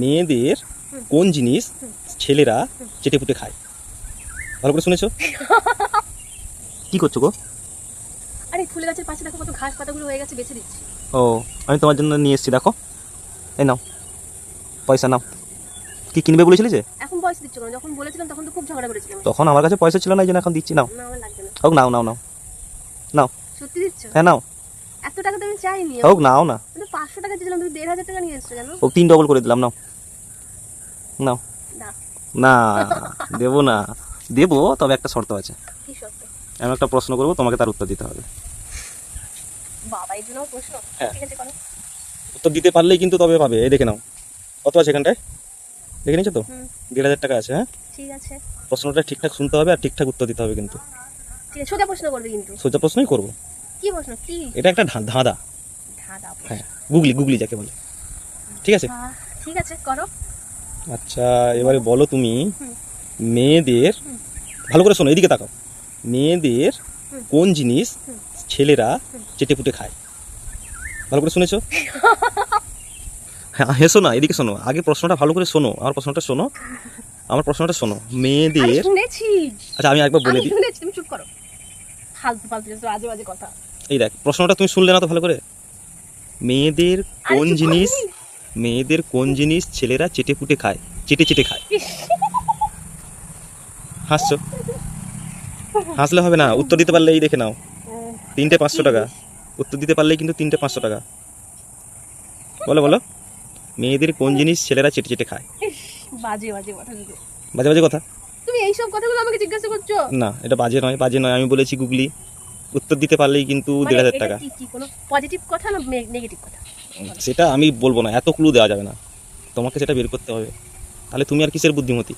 মেয়েদের কোন জিনিস ছেলেরা চেটে পুটে খায়? ভালো করে শুনেছো? কি করছ গো? আরে ফুল গাছের পাশে দেখো কত ঘাস পাতাগুলো হয়ে গেছে বেছে দিচ্ছি। ও আমি তোমার জন্য নিয়ে এসেছি দেখো। এই নাও পয়সা নাও। কি কিনবে বলেছিলে যে? এখন পয়সা দিচ্ছ কেন? যখন বলেছিলাম তখন তো খুব ঝগড়া করেছিলাম তখন আমার কাছে পয়সা ছিল না এই জন্য এখন দিচ্ছি নাও। না আমার লাগবে না। হোক নাও নাও নাও। নাও। সত্যি দিচ্ছ? হ্যাঁ নাও। এত টাকা তো আমি চাইনি। হোক নাও না। পাঁচশো টাকা দিয়েছিলাম তুমি দেড় হাজার টাকা নিয়ে এসছো জানো হোক তিন ডবল করে দিলাম নাও। নাও। না না দেবো না। দেবো তবে একটা শর্ত আছে। আমি একটা প্রশ্ন করব তোমাকে তার উত্তর দিতে হবে। বাবা এই জন্য প্রশ্ন। হ্যাঁ। ঠিক আছে উত্তর দিতে পারলেই কিন্তু তবে পাবে। এই দেখে নাও। কত আছে এখানটায়? দেখে নিয়েছো তো? দেড় হাজার টাকা আছে হ্যাঁ? ঠিক আছে। প্রশ্নটা ঠিকঠাক শুনতে হবে আর ঠিকঠাক উত্তর দিতে হবে কিন্তু। সোজা প্রশ্ন করবে কিন্তু। সোজা প্রশ্নই করব। কি প্রশ্ন কি? এটা একটা ধাঁধা। ধাঁধা হ্যাঁ গুগলি গুগলি যাকে বলে। ঠিক আছে? ঠিক আছে করো। আচ্ছা এবারে বলো তুমি মেয়েদের ভালো করে শোনো এদিকে তাকাও। মেয়েদের কোন জিনিস ছেলেরা চেটে পুটে খায়? ভালো করে শুনেছো? হ্যাঁ হেসো না এদিকে শোনো। আগে প্রশ্নটা ভালো করে শোনো আমার প্রশ্নটা শোনো। আমার প্রশ্নটা শোনো। মেয়েদের আচ্ছা আমি একবার বলে দিই। তুমি চুপ করো। ফালতু ফালতু আজে বাজে কথা। এই দেখ প্রশ্নটা তুমি শুনলে না তো ভালো করে? মেয়েদের কোন জিনিস মেয়েদের কোন জিনিস ছেলেরা চেটে পুটে খায়? চেটে চেটে খায়। হাসছো? হাসলে হবে না উত্তর দিতে পারলে এই দেখে নাও। তিনটে পাঁচশো টাকা। উত্তর দিতে পারলেই কিন্তু তিনটে পাঁচশো টাকা। বলো বলো। মেয়েদের কোন জিনিস ছেলেরা চেটে চেটে খায়? বাজে বাজে কথা বাজে বাজে কথা। তুমি এইসব কথাগুলো আমাকে জিজ্ঞাসা করছ? না এটা বাজে নয় বাজে নয়। আমি বলেছি গুগলি। উত্তর দিতে পারলেই কিন্তু মানে দেড় হাজার টাকা। পজিটিভ কথা না নেগেটিভ কথা? সেটা আমি বলব না এত ক্লু দেওয়া যাবে না। তোমাকে সেটা বের করতে হবে। তাহলে তুমি আর কিসের বুদ্ধিমতী?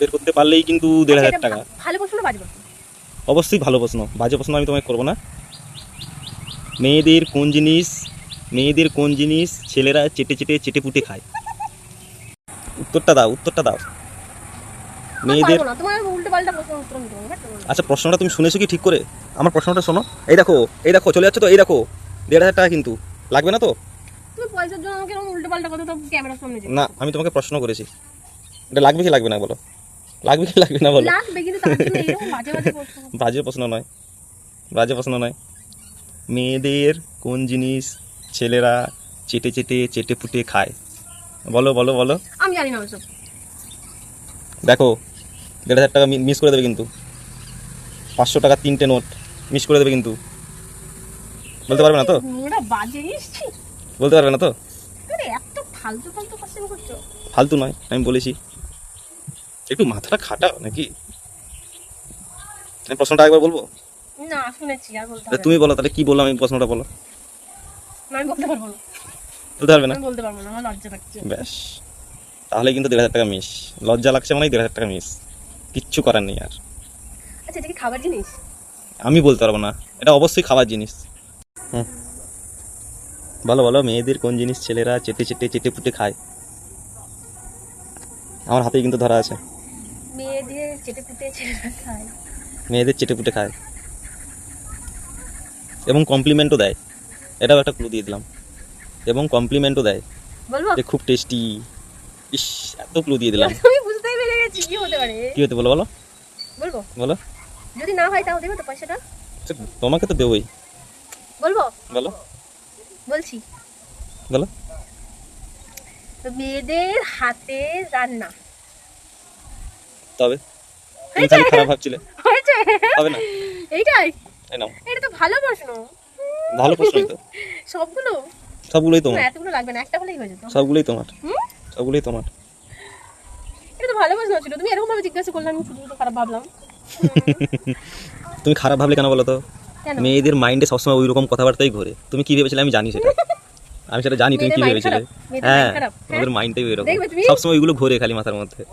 বের করতে পারলেই কিন্তু দেড় আচ্ছা, হাজার টাকা। ভালো প্রশ্ন বাজে প্রশ্ন? অবশ্যই ভালো প্রশ্ন বাজে প্রশ্ন আমি তোমাকে করব না। মেয়েদের কোন জিনিস মেয়েদের কোন জিনিস ছেলেরা চেটে চেটে চেটে পুটে খায়? উত্তরটা দাও উত্তরটা দাও। মেয়েদের। আচ্ছা প্রশ্নটা তুমি শুনেছো কি ঠিক করে? আমার প্রশ্নটা শোনো। এই দেখো এই দেখো চলে যাচ্ছে তো এই দেখো। দেড় হাজার টাকা কিন্তু। লাগবে না তো? না আমি তোমাকে প্রশ্ন করেছি। এটা লাগবে কি লাগবে না বলো? লাগবে কি লাগবে না বলো? বাজে বাজে প্রশ্ন। নয়। বাজে প্রশ্ন নয়। মেয়েদের কোন জিনিস ছেলেরা চেটে চেটে চেটে পুটে খায়? বলো বলো বলো। আমি জানি না দেখো দেড় হাজার টাকা মিস করে দেবে কিন্তু। পাঁচশো টাকা তিনটে নোট মিস করে দেবে কিন্তু। বলতে পারবে না তো? বলতে পারবে না তো? ফালতু নয় আমি বলেছি। একটু মাথাটা খাটাও নাকি? আমি প্রশ্নটা একবার বলব? না শুনেছি আর বলতে তা তুমি বলো তাহলে কি বললাম আমি প্রশ্নটা বলো? না, আমি বলতে পারব না। বলতে পারবে না? বলতে পারব না আমার লজ্জা লাগছে। ব্যাস। তাহলে কিন্তু দেড় হাজার টাকা মিস লজ্জা লাগছে মানে দেড় হাজার টাকা মিস কিচ্ছু করার নেই আর। আচ্ছা এটা কি খাবার জিনিস? আমি বলতে পারব না। এটা অবশ্যই খাবার জিনিস। হুম। বলো বলো মেয়েদের কোন জিনিস ছেলেরা চেটে চেটে চেটে পুটে খায়? আমার হাতেই কিন্তু ধরা আছে। মেয়েদের চেটে পুটে ছেলেরা খায়। মেয়েদের চেটে পুটে খায়। এবং কমপ্লিমেন্টও দেয়। এটাও একটা ক্লু দিয়ে দিলাম। এবং কমপ্লিমেন্টও দেয়। বলব? যে খুব টেস্টি ইস এত ক্লু দিয়ে দিলাম। গেছি কি হতে পারে? কি হতে বলো বলো। বলব? বলো। যদি না হয় তাও দেবে তো পয়সাটা? তোমাকে তো দেবোই। বলব? বলো। বলছি। বলো। মেয়েদের হাতে রান্না। তবে। তুমি খালি খারাপ ভাবছিলে। হয়েছে? হবে না। এইটাই? এই নাও। এটা তো ভালো প্রশ্ন। ভালো প্রশ্নই তো। সবগুলো? সবগুলোই তোমার। এতগুলো লাগবে না একটা হলেই হয়ে যেত। সবগুলোই তোমার। সবগুলোই তোমার। ভালো প্রশ্ন ছিল। তুমি এরকম ভাবে জিজ্ঞাসা করলে আমি শুধু খারাপ ভাবলাম। তুমি খারাপ ভাবলে কেন বলো তো? মেয়েদের মাইন্ডে সবসময় ওই রকম কথাবার্তাই ঘোরে। তুমি কি ভেবেছিলে? আমি জানি সেটা। আমি সেটা জানি তুমি কি ভেবেছিলে? হ্যাঁ? হ্যাঁ? আমাদের মাইন্ডটাই ওই রকম। সবসময় ওইগুলো ঘোরে খালি মাথার মধ্যে।